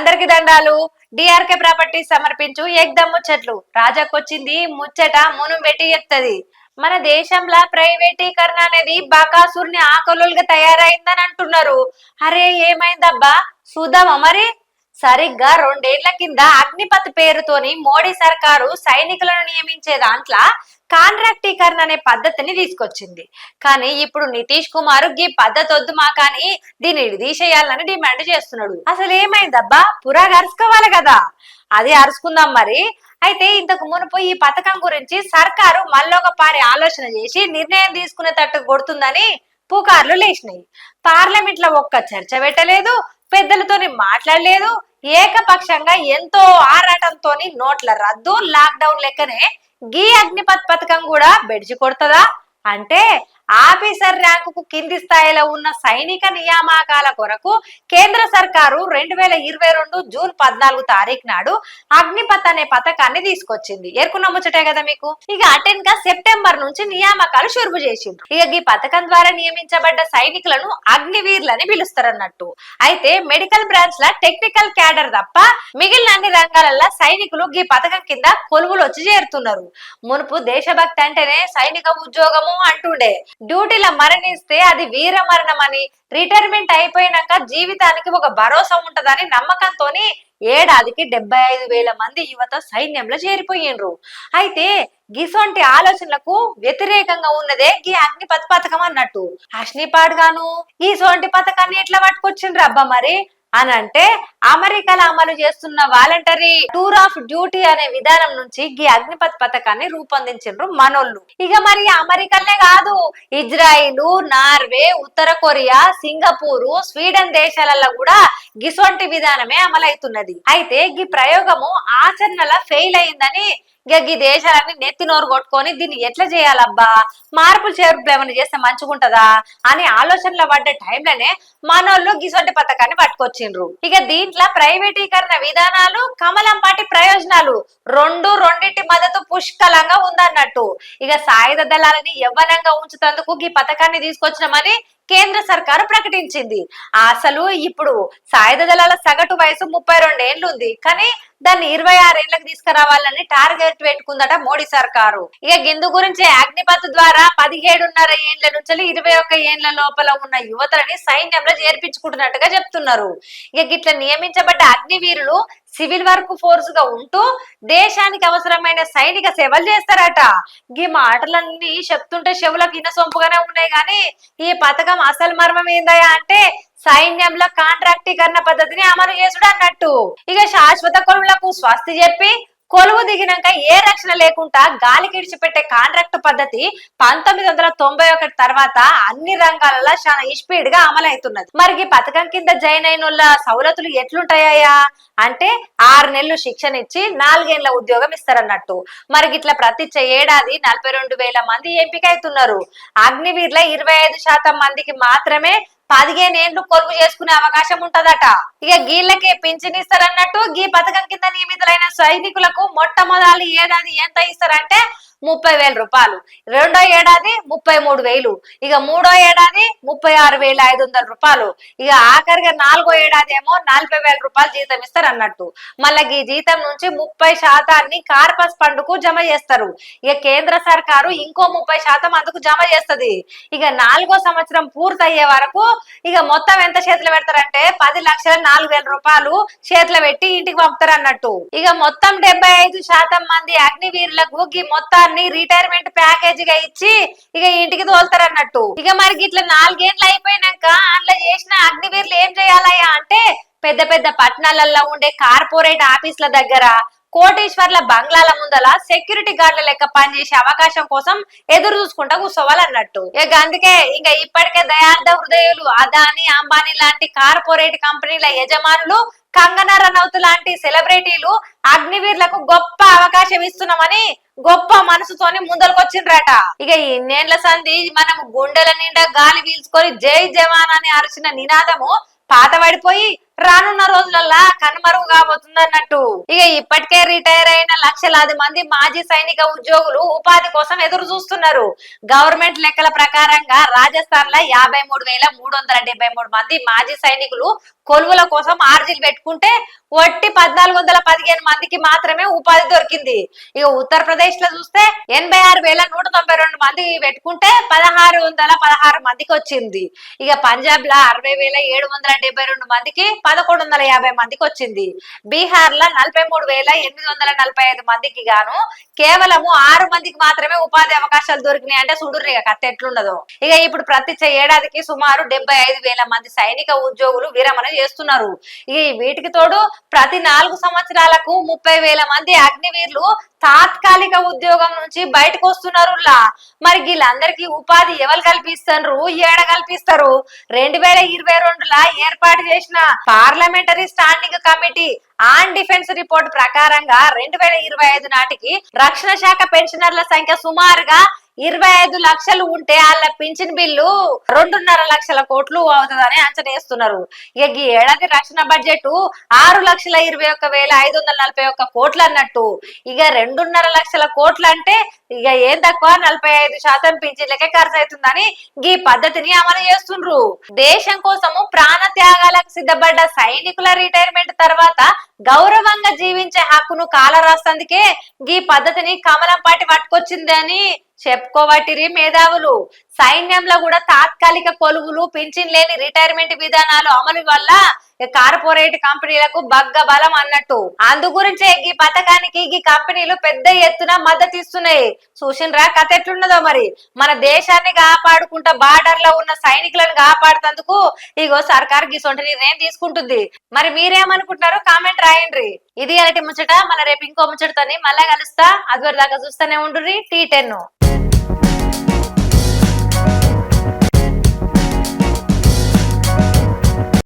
అందరికి దండాలు. DRK property సమర్పించు. ఎగ్దమ్ ముచ్చట్లు. రాజాకొచ్చింది ముచ్చట మును పెట్టి చెప్తది మన దేశంలో ప్రైవేటీకరణ అనేది బకాసుర్ని ఆకలుగా తయారైందని అంటున్నారు అరే ఏమైందబ్బా? చూద్దామా మరి? సరిగ్గా రెండేళ్ళ కింద అగ్నిపత్ పేరుతోని మోడీ సర్కారు సైనికులను నియమించే దాంట్లో కాంట్రాక్టీకరణ అనే పద్ధతిని తీసుకొచ్చింది. కానీ ఇప్పుడు నితీష్ కుమార్ ఈ పద్ధతి వద్దు మా కానీ దీన్ని తీసేయాలని డిమాండ్ చేస్తున్నాడు. అసలు ఏమైందబ్బా? పురాగా అరుచుకోవాలి కదా. అది అరుచుకుందాం మరి. అయితే ఇంతకు మునుపు ఈ పథకం గురించి సర్కారు మళ్ళొక పారి ఆలోచన చేసి నిర్ణయం తీసుకునేటట్టు కొడుతుందని పుకార్లు లేచినాయి. పార్లమెంట్లో ఒక్క చర్చ పెట్టలేదు పెద్దలతోని మాట్లాడలేదు ఏకపక్షంగా ఎంతో ఆరాటంతో నోట్ల రద్దు లాక్డౌన్ లెక్కనే గీ అగ్నిపత్ పథకం కూడా బెడిచి కొడుతుందా? అంటే ఆఫీసర్ ర్యాంకుకు కింది స్థాయిలో ఉన్న సైనిక నియామకాల కొరకు కేంద్ర సర్కారు రెండు వేల ఇరవై రెండు జూన్ పద్నాలుగు తారీఖు నాడు అగ్నిపత్ అనే పథకాన్ని తీసుకొచ్చింది. ఎరుకున్న ముచ్చటే కదా మీకు? ఇక అటెన్గా సెప్టెంబర్ నుంచి నియామకాలు షురుపు చేసింది ఇక ఈ పథకం ద్వారా నియమించబడ్డ సైనికులను అగ్నివీర్లని పిలుస్తారన్నట్టు. అయితే మెడికల్ బ్రాంచ్ ల టెక్నికల్ క్యాడర్ తప్ప మిగిలిన అన్ని రంగాలలో సైనికులు ఈ పథకం కింద కొలువులు వచ్చి చేరుతున్నారు. మునుపు దేశభక్తి అంటేనే సైనిక ఉద్యోగము అంటుండే. డ్యూటీలో మరణిస్తే అది వీర మరణం అని. రిటైర్మెంట్ అయిపోయినాక జీవితానికి ఒక భరోసా ఉంటదని నమ్మకంతోని ఏడాదికి డెబ్బై ఐదు వేల మంది యువత సైన్యంలో చేరిపోయిండ్రు అయితే గిసొంటి ఆలోచనలకు వ్యతిరేకంగా ఉన్నదే గీ అగ్నిపథ్ పథకం అన్నట్టు. అగ్నిపాడ్ గాను ఈ సొంటి పథకాన్ని ఎట్లా పట్టుకొచ్చిండ్రు అబ్బా మరి? అని అంటే అమెరికాలో అమలు చేస్తున్న వాలంటరీ టూర్ ఆఫ్ డ్యూటీ అనే విధానం నుంచి ఈ అగ్నిపథ్ పథకాన్ని రూపొందించిండ్రు మనోళ్ళు. ఇక మరి అమెరికాలే కాదు. ఇజ్రాయిల్ నార్వే ఉత్తర కొరియా సింగపూరు స్వీడన్ దేశాలలో కూడా గిసొంటి విధానమే అమలవుతున్నది. అయితే ఈ ప్రయోగము ఆచరణల ఫెయిల్ అయిందని ఇక ఈ దేశాలన్నీ నెత్తి నోరు కొట్టుకొని దీన్ని ఎట్లా చేయాలబ్బా? మార్పులు చేర్పులు ఏమైనా చేస్తే మంచిగుంటదా? అని ఆలోచనలో పడ్డ టైంలోనే మనోళ్ళు గిసొంటి పథకాన్ని పట్టుకొచ్చిండ్రు. ఇక దీంట్లో ప్రైవేటీకరణ విధానాలు కమలం పాటి ప్రయోజనాలు రెండు రెండింటి మద్దతు పుష్కలంగా ఉందన్నట్టు. ఇక సాయుధ దళాలని యవ్వనంగా ఉంచుతందుకు ఈ పథకాన్ని తీసుకొచ్చినామని కేంద్ర సర్కారు ప్రకటించింది. అసలు ఇప్పుడు సాయుధ దళాల సగటు వయసు ముప్పై రెండు ఏళ్ళు ఉంది. కానీ దాన్ని ఇరవై ఆరేళ్ళకు తీసుకురావాలని టార్గెట్ పెట్టుకుందట మోడీ సర్కారు. ఇక గిందు గురించి అగ్నిపత్ ద్వారా పదిహేడున్నర ఏండ్ల నుంచి ఇరవై ఒక్క ఏండ్ల లోపల ఉన్న యువతలని సైన్యంలో చేర్పించుకుంటున్నట్టుగా చెప్తున్నారు. ఇక గిట్ల నియమించబడ్డ అగ్నివీరులు సివిల్ వర్క్ ఫోర్స్గా ఉంటూ దేశానికి అవసరమైన సైనిక సేవలు చేస్తారట. ఈ మాటలన్నీ చెప్తుంటే చెవులకు ఇన్న సొంపుగానే ఉన్నాయి కానీ ఈ పథకం అసలు మర్మం ఏందయా అంటే సైన్యంలో కాంట్రాక్టీకరణ పద్ధతిని అమలు చేసుడు అన్నట్టు. ఇక శాశ్వత కొలువులకు స్వస్తి చెప్పి కొలువు దిగినాక ఏ రక్షణ లేకుండా గాలి ఇడిచిపెట్టే కాంట్రాక్ట్ పద్ధతి పంతొమ్మిది వందల తొంభై ఒకటి తర్వాత అన్ని రంగాలలో చాలా స్పీడ్గా అమలవుతున్నది. మరి ఈ పథకం కింద జాయిన్ అయిన వాళ్ళ సౌలతులు ఎట్లుంటాయా అంటే ఆరు నెలలు శిక్షణ ఇచ్చి నాలుగేళ్ళ ఉద్యోగం ఇస్తారన్నట్టు. మరి ఇట్లా ప్రతి ఏడాది నలభై రెండు వేల మంది ఎంపిక అవుతున్నారు అగ్నివీర్ల ఇరవై ఐదు శాతం మందికి మాత్రమే పదిహేను ఏళ్ళు కొలువు చేసుకునే అవకాశం ఉంటదట. ఇక గీళ్ళకి పింఛన్ ఇస్తారన్నట్టు గీ పథకం కింద నియమితులైన సైనికులకు మొట్టమొదటి ఏడాది ఎంత ఇస్తారంటే ముప్పై వేల రూపాయలు. రెండో ఏడాది ముప్పై మూడు వేలు. ఇక మూడో ఏడాది ముప్పై ఆరు వేల ఐదు వందల రూపాయలు. ఇక ఆఖరిగా నాలుగో ఏడాది ఏమో నలభై వేల రూపాయలు జీతం ఇస్తారు అన్నట్టు. మళ్ళీ ఈ జీతం నుంచి ముప్పై శాతాన్ని కార్పస్ పండుకు జమ చేస్తారు. ఇక కేంద్ర సర్కారు ఇంకో ముప్పై శాతం అందుకు జమ చేస్తది. ఇక నాలుగో సంవత్సరం పూర్తయ్యే వరకు ఇక మొత్తం ఎంత చేతిలో పెడతారంటే పది లక్షల నాలుగు వేల రూపాయలు చేతిలో పెట్టి ఇంటికి పంపుతారు అన్నట్టు. ఇక మొత్తం డెబ్బై ఐదు శాతం మంది అగ్నివీరులకు ఈ మొత్తాన్ని రిటైర్మెంట్ ప్యాకేజ్గా ఇచ్చి ఇక ఇంటికి తోలుతారు అన్నట్టు ఇక మరి ఇట్లా నాలుగేండ్లు అయిపోయినాక అందులో చేసిన అగ్నివీరులు ఏం చేయాలయ్యా అంటే పెద్ద పెద్ద పట్టణాలలో ఉండే కార్పొరేట్ ఆఫీసుల దగ్గర కోటేశ్వర్ల బంగ్లాల ముందల సెక్యూరిటీ గార్డుల లెక్క పనిచేసే అవకాశం కోసం ఎదురు చూసుకుంటా కూర్చోవాలన్నట్టు. ఇక అందుకే ఇంకా ఇప్పటికే దయార్థ హృదయులు అదాని అంబానీ లాంటి కార్పొరేట్ కంపెనీల యజమానులు కంగనా రనౌత్ లాంటి సెలబ్రిటీలు అగ్నివీర్లకు గొప్ప అవకాశం ఇస్తున్నామని గొప్ప మనసుతోని ముందరకొచ్చిండ్రట. ఇక ఇన్నేళ్ళ సంధి మనం గుండెల నిండా గాలి పీల్చుకొని జై జవాన్ అని అరిచిన నినాదము పాతబడిపోయి రానున్న రోజులల్లా కనుమరుగు కాబోతుంది అన్నట్టు ఇక ఇప్పటికే రిటైర్ అయిన లక్షలాది మంది మాజీ సైనిక ఉద్యోగులు ఉపాధి కోసం ఎదురు చూస్తున్నారు. గవర్నమెంట్ లెక్కల ప్రకారంగా రాజస్థాన్లో యాభై మూడు వేల మూడు వందల డెబ్బై మూడు మంది మాజీ సైనికులు కొలువుల కోసం ఆర్జీలు పెట్టుకుంటే వట్టి పద్నాలుగు వందల పదిహేను మందికి మాత్రమే ఉపాధి దొరికింది. ఇక ఉత్తరప్రదేశ్లో చూస్తే ఎనభై ఆరు వేల నూట తొంభై రెండు మంది పెట్టుకుంటే పదహారు వందల పదహారు మందికి వచ్చింది. ఇక పంజాబ్లో అరవై వేల ఏడు వందల డెబ్బై రెండు మందికి పదకొండు వందల యాభై మందికి వచ్చింది బీహార్లో నలభై మూడు వేల ఎనిమిది వందల నలభై ఐదు మందికి గాను కేవలము ఆరు మందికి మాత్రమే ఉపాధి అవకాశాలు దొరికినాయి. అంటే చూడుర్రి ఇక కథ ఎట్లుండదో ఇక ఇప్పుడు ప్రతి ఏడాదికి సుమారు డెబ్బై ఐదు వేల మంది సైనిక ఉద్యోగులు విరమణ చేస్తున్నారు. ఇక ఈ వీటికి తోడు ప్రతి నాలుగు సంవత్సరాలకు ముప్పై వేల మంది అగ్నివీరులు తాత్కాలిక ఉద్యోగం నుంచి బయటకు వస్తున్నారు మరి వీళ్ళందరికీ ఉపాధి ఎవరు కల్పిస్తారు? ఏడ కల్పిస్తారు? రెండు వేల ఇరవై రెండులా ఏర్పాటు చేసిన parliamentary standing committee on defence report ప్రకారంగా రెండు వేల ఇరవై ఐదు నాటికి రక్షణ శాఖ పెన్షనర్ల సంఖ్య సుమారుగా ఇరవై ఐదు లక్షలు ఉంటే వాళ్ళ పింఛన్ బిల్లు రెండున్నర లక్షల కోట్లు అవుతుందని అంచనా వేస్తున్నారు. ఇక ఈ ఏడాది రక్షణ బడ్జెట్ ఆరు లక్షల ఇరవై ఒక్క వేల ఐదు వందల నలభై ఒక్క కోట్లు అన్నట్టు. ఇక రెండున్నర లక్షల కోట్లు అంటే ఇక ఏం తక్కువ? నలభై ఐదు శాతం పింఛన్లకే ఖర్చు అవుతుందని ఈ పద్ధతిని అమలు చేస్తుండ్రు. దేశం కోసము ప్రాణ త్యాగాలకు సిద్ధపడ్డ సైనికుల రిటైర్మెంట్ తర్వాత గౌరవంగా జీవించే హక్కును కాలరాస్తందుకే ఈ పద్ధతిని కమలం పాటి చెప్పుకోవటిరి మేధావులు. సైన్యంలో కూడా తాత్కాలిక కొలువులు పింఛన్ లేని రిటైర్మెంట్ విధానాలు అమలు వల్ల కార్పొరేట్ కంపెనీలకు బగ్గ బలం అన్నట్టు. అందు గురించే ఈ పథకానికి ఈ కంపెనీలు పెద్ద ఎత్తున మద్దతు ఇస్తున్నాయి. చూసినరా కథ ఎట్లున్నదో మరి. మన దేశాన్ని కాపాడుకుంటా బార్డర్లో ఉన్న సైనికులను కాపాడుతందుకు ఇగో సర్కార్ గిసొంటి నిర్ణయం తీసుకుంటుంది. మరి మీరేమనుకుంటున్నారు కామెంట్ రాయండి. ఇది అలాంటి ముచ్చట? మన రేపు ఇంకో ముచ్చటతోని మళ్ళా కలుస్తా. అది దాకా చూస్తూనే ఉండుర్రి. T ten.